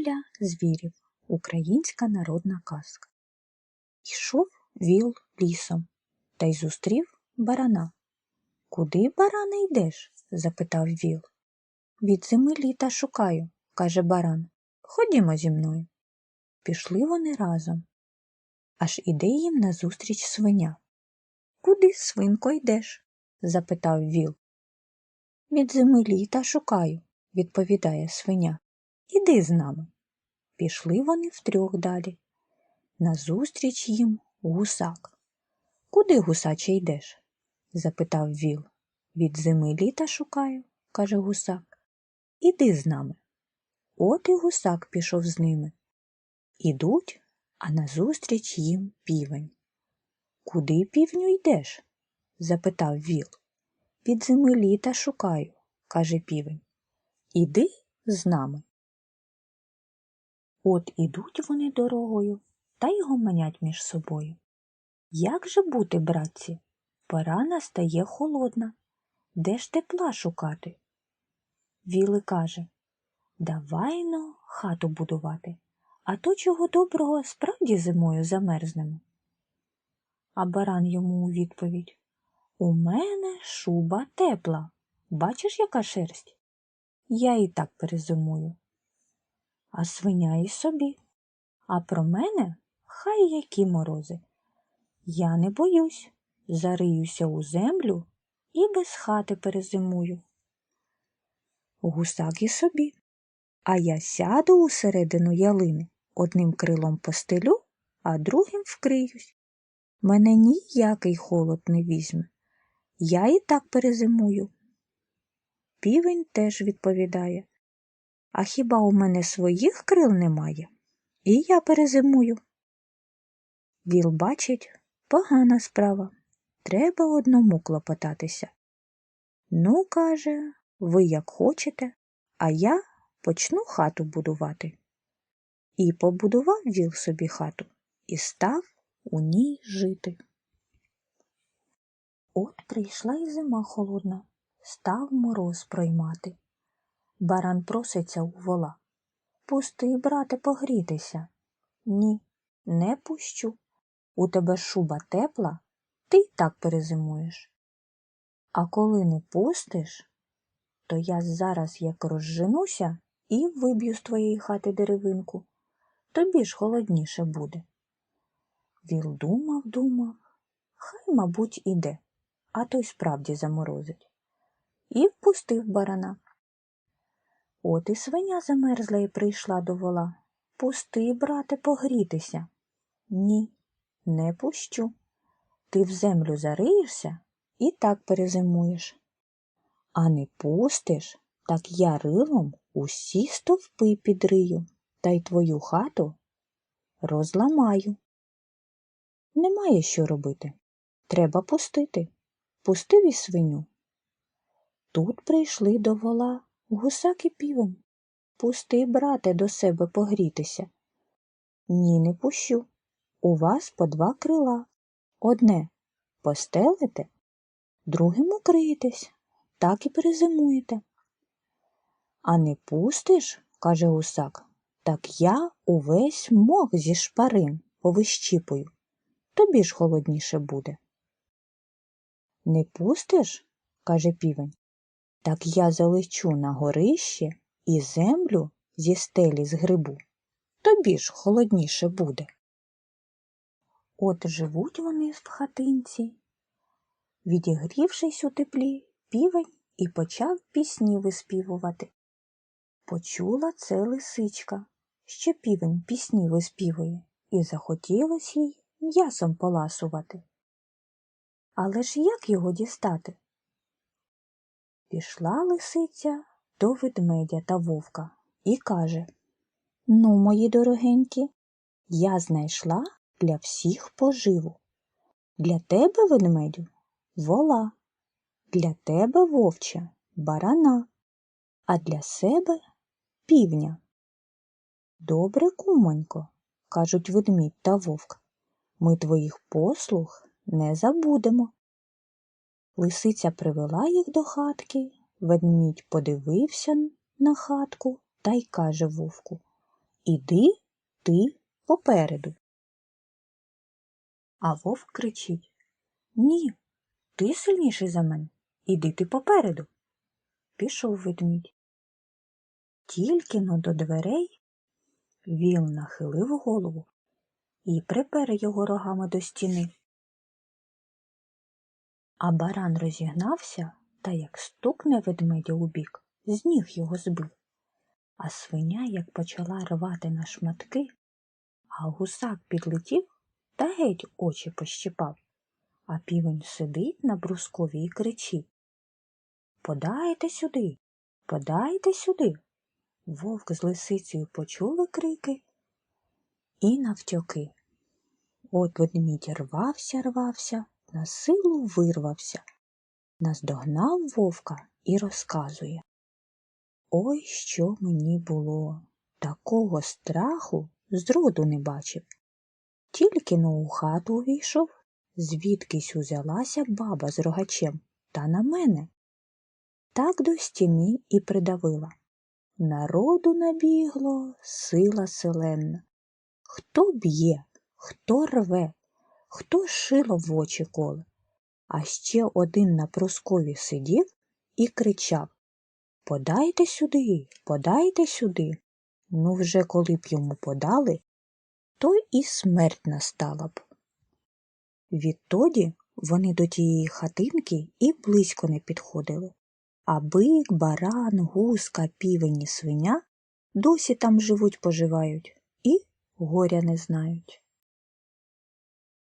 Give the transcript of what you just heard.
Земля звірів. Українська народна казка. Йшов віл лісом та й зустрів барана. Куди, баране, йдеш? запитав віл. Від зими літа шукаю, каже баран. Ходімо зі мною. Пішли вони разом. Аж іде їм назустріч свиня. Куди, свинко, йдеш? запитав віл. Від зими літа шукаю, відповідає свиня. Іди з нами. Пішли вони втрьох далі. Назустріч їм гусак. Куди, гусаче, йдеш? запитав віл. Від зими літа шукаю, каже гусак. Іди з нами. От і гусак пішов з ними. Ідуть, а назустріч їм півень. Куди, півню, йдеш? запитав віл. Від зими літа шукаю, каже півень. Іди з нами. От ідуть вони дорогою та й гомонять між собою. Як же бути, братці? Пора настає холодна. Де ж тепла шукати? Віли каже Давай но хату будувати, а то чого доброго справді зимою замерзнемо. А баран йому у відповідь У мене шуба тепла. Бачиш, яка шерсть? Я і так перезимую. А свиня і собі. А про мене хай які морози. Я не боюсь, зариюся у землю і без хати перезимую. Гусак і собі. А я сяду усередину ялини, одним крилом постелю, а другим вкриюсь. Мене ніякий холод не візьме. Я і так перезимую. Півень теж відповідає. А хіба у мене своїх крил немає? І я перезимую. Віл бачить, погана справа. Треба одному клопотатися. Ну, каже, ви як хочете, а я почну хату будувати. І побудував віл собі хату і став у ній жити. От прийшла і зима холодна, став мороз проймати. Баран проситься у вола. Пусти, брате, погрітися. Ні, не пущу. У тебе шуба тепла, ти й так перезимуєш. А коли не пустиш, то я зараз як розженуся і виб'ю з твоєї хати деревинку. Тобі ж холодніше буде. Віл думав, думав, хай, мабуть, іде, а той справді заморозить. І впустив барана. От і свиня замерзла і прийшла до вола. Пусти, брате, погрітися. Ні, не пущу. Ти в землю зариєшся і так перезимуєш. А не пустиш, так я рилом усі стовпи підрию та й твою хату розламаю. Немає що робити. Треба пустити. Пустив і свиню. Тут прийшли до вола гусак і півень. Пусти, брате, до себе погрітися. Ні, не пущу. У вас по два крила. Одне постелите, другим укриєтесь, так і перезимуєте. А не пустиш, каже гусак, так я увесь мох зі шпарин повищіпую. Тобі ж холодніше буде. Не пустиш, каже півень, так я залечу на горище і землю зі стелі згрибу. Тобі ж холодніше буде. От живуть вони в хатинці. Відігрівшись у теплі, півень і почав пісні виспівувати. Почула це лисичка, що півень пісні виспівує, і захотілось їй м'ясом поласувати. Але ж як його дістати? Пішла лисиця до ведмедя та вовка і каже Ну, мої дорогенькі, я знайшла для всіх поживу. Для тебе, ведмедю, вола, для тебе вовча барана, а для себе півня. Добре, кумонько, кажуть ведмідь та вовк, ми твоїх послуг не забудемо. Лисиця привела їх до хатки, ведмідь подивився на хатку та й каже вовку Іди ти попереду. А вовк кричить Ні, ти сильніший за мене. Іди ти попереду. Пішов ведмідь. Тільки но до дверей віл нахилив голову і припер його рогами до стіни. А баран розігнався та як стукне ведмедя у бік, з ніг його збив. А свиня як почала рвати на шматки, а гусак підлетів та геть очі пощипав. А півень сидить на брускові і кричить Подайте сюди, подайте сюди. Вовк з лисицею почули крики і навтьоки. От ведмідь рвався, рвався, на силу вирвався, наздогнав вовка і розказує. Ой, що мені було, такого страху зроду не бачив. Тільки но у хату увійшов, звідкись узялася баба з рогачем та на мене. Так до стіни і придавила. Народу набігло сила селенна. Хто б'є, хто рве, хто шило в очі коле. А ще один на проскові сидів і кричав Подайте сюди, подайте сюди. Ну, вже коли б йому подали, то і смерть настала б. Відтоді вони до тієї хатинки і близько не підходили. А бик, баран, гуска, півень і свиня досі там живуть поживають і горя не знають.